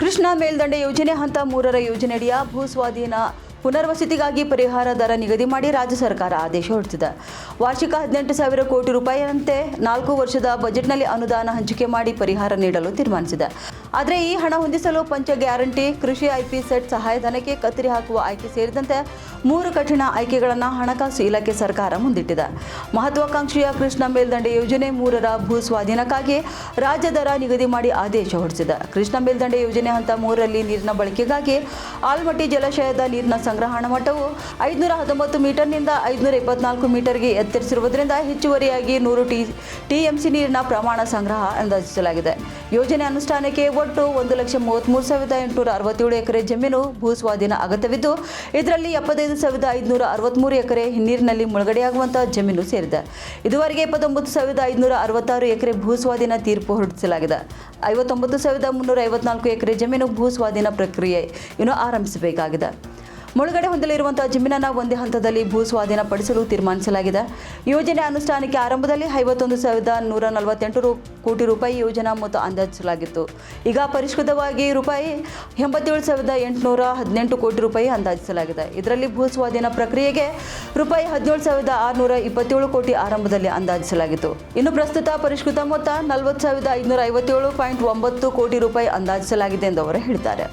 ಕೃಷ್ಣಾ ಮೇಲ್ದಂಡೆ ಯೋಜನೆ ಹಂತ ಮೂರರ ಯೋಜನೆಯಡಿಯ ಭೂ ಸ್ವಾಧೀನ ಪುನರ್ವಸತಿಗಾಗಿ ಪರಿಹಾರ ದರ ನಿಗದಿ ಮಾಡಿ ರಾಜ್ಯ ಸರ್ಕಾರ ಆದೇಶ ಹೊರಡಿಸಿದೆ. ವಾರ್ಷಿಕ ಹದಿನೆಂಟು ಸಾವಿರ ಕೋಟಿ ರೂಪಾಯಿಯಂತೆ ನಾಲ್ಕು ವರ್ಷದ ಬಜೆಟ್ನಲ್ಲಿ ಅನುದಾನ ಹಂಚಿಕೆ ಮಾಡಿ ಪರಿಹಾರ ನೀಡಲು ತೀರ್ಮಾನಿಸಿದೆ. ಆದರೆ ಈ ಹಣ ಹೊಂದಿಸಲು ಪಂಚ ಗ್ಯಾರಂಟಿ, ಕೃಷಿ ಐಪಿ ಸೆಟ್ ಸಹಾಯಧನಕ್ಕೆ ಕತ್ತರಿ ಹಾಕುವ ಆಯ್ಕೆ ಸೇರಿದಂತೆ ಮೂರು ಕಠಿಣ ಆಯ್ಕೆಗಳನ್ನು ಹಣಕಾಸು ಇಲಾಖೆ ಸರ್ಕಾರ ಮುಂದಿಟ್ಟಿದೆ. ಮಹತ್ವಾಕಾಂಕ್ಷೆಯ ಕೃಷ್ಣ ಮೇಲ್ದಂಡೆ ಯೋಜನೆ ಮೂರರ ಭೂ ಸ್ವಾಧೀನಕ್ಕಾಗಿ ರಾಜ್ಯ ದರ ನಿಗದಿ ಮಾಡಿ ಆದೇಶ ಹೊರಡಿಸಿದೆ. ಕೃಷ್ಣ ಮೇಲ್ದಂಡೆ ಯೋಜನೆ ಹಂತ ಮೂರರಲ್ಲಿ ನೀರಿನ ಬಳಕೆಗಾಗಿ ಆಲ್ಮಟ್ಟಿ ಜಲಾಶಯದ ನೀರಿನ ಸಂಗ್ರಹಣಾ ಮಟ್ಟವು ಐದುನೂರ ಹತ್ತೊಂಬತ್ತು ಮೀಟರ್ನಿಂದ ಐದುನೂರ ಇಪ್ಪತ್ನಾಲ್ಕು ಮೀಟರ್ಗೆ ಎತ್ತರಿಸಿರುವುದರಿಂದ ಹೆಚ್ಚುವರಿಯಾಗಿ ನೂರು ಟಿ, ಟಿಎಂಸಿ ನೀರಿನ ಪ್ರಮಾಣ ಸಂಗ್ರಹ ಅಂದಾಜಿಸಲಾಗಿದೆ. ಯೋಜನೆ ಅನುಷ್ಠಾನಕ್ಕೆ ಒಟ್ಟು ಒಂದು ಲಕ್ಷ ಮೂವತ್ತ್ಮೂರು ಸಾವಿರದ ಎಂಟುನೂರ ಅರವತ್ತೇಳು ಎಕರೆ ಜಮೀನು ಭೂ ಸ್ವಾಧೀನ ಅಗತ್ಯವಿದ್ದು, ಇದರಲ್ಲಿ ಎಪ್ಪತ್ತೈದು ಸಾವಿರದ ಐದುನೂರ ಅರವತ್ತ್ಮೂರು ಎಕರೆ ಹಿನ್ನೀರಿನಲ್ಲಿ ಮುಳುಗಡೆಯಾಗುವಂತಹ ಜಮೀನು ಸೇರಿದೆ. ಇದುವರೆಗೆ ಇಪ್ಪತ್ತೊಂಬತ್ತು ಸಾವಿರದ ಐದುನೂರ ಅರವತ್ತಾರು ಎಕರೆ ಭೂ ಸ್ವಾಧೀನ ತೀರ್ಪು ಹೊರಡಿಸಲಾಗಿದೆ. ಐವತ್ತೊಂಬತ್ತು ಸಾವಿರದ ಮುನ್ನೂರ ಐವತ್ನಾಲ್ಕು ಎಕರೆ ಜಮೀನು ಭೂ ಸ್ವಾಧೀನ ಪ್ರಕ್ರಿಯೆ ಇನ್ನು ಆರಂಭಿಸಬೇಕಾಗಿದೆ. ಮುಳುಗಡೆ ಹೊಂದಲಿರುವಂತಹ ಜಮೀನನ್ನು ಒಂದೇ ಹಂತದಲ್ಲಿ ಭೂ ಸ್ವಾಧೀನಪಡಿಸಲು ತೀರ್ಮಾನಿಸಲಾಗಿದೆ. ಯೋಜನೆ ಅನುಷ್ಠಾನಕ್ಕೆ ಆರಂಭದಲ್ಲಿ ಐವತ್ತೊಂದು ಸಾವಿರದ ನೂರ ನಲವತ್ತೆಂಟು ರೂ ಕೋಟಿ ರೂಪಾಯಿ ಯೋಜನಾ ಮೊತ್ತ ಅಂದಾಜಿಸಲಾಗಿತ್ತು. ಈಗ ಪರಿಷ್ಕೃತವಾಗಿ ರೂಪಾಯಿ ಎಂಬತ್ತೇಳು ಸಾವಿರದ ಎಂಟುನೂರ ಹದಿನೆಂಟು ಕೋಟಿ ರೂಪಾಯಿ ಅಂದಾಜಿಸಲಾಗಿದೆ. ಇದರಲ್ಲಿ ಭೂ ಸ್ವಾಧೀನ ಪ್ರಕ್ರಿಯೆಗೆ ರೂಪಾಯಿ ಹದಿನೇಳು ಸಾವಿರದ ಆರುನೂರ ಇಪ್ಪತ್ತೇಳು ಕೋಟಿ ಆರಂಭದಲ್ಲಿ ಅಂದಾಜಿಸಲಾಗಿತ್ತು. ಇನ್ನು ಪ್ರಸ್ತುತ ಪರಿಷ್ಕೃತ ಮೊತ್ತ ನಲವತ್ತು ಸಾವಿರದ ಐದುನೂರ ಐವತ್ತೇಳು ಪಾಯಿಂಟ್ ಒಂಬತ್ತು ಕೋಟಿ ರೂಪಾಯಿ ಅಂದಾಜಿಸಲಾಗಿದೆ ಎಂದು ಅವರು ಹೇಳಿದ್ದಾರೆ.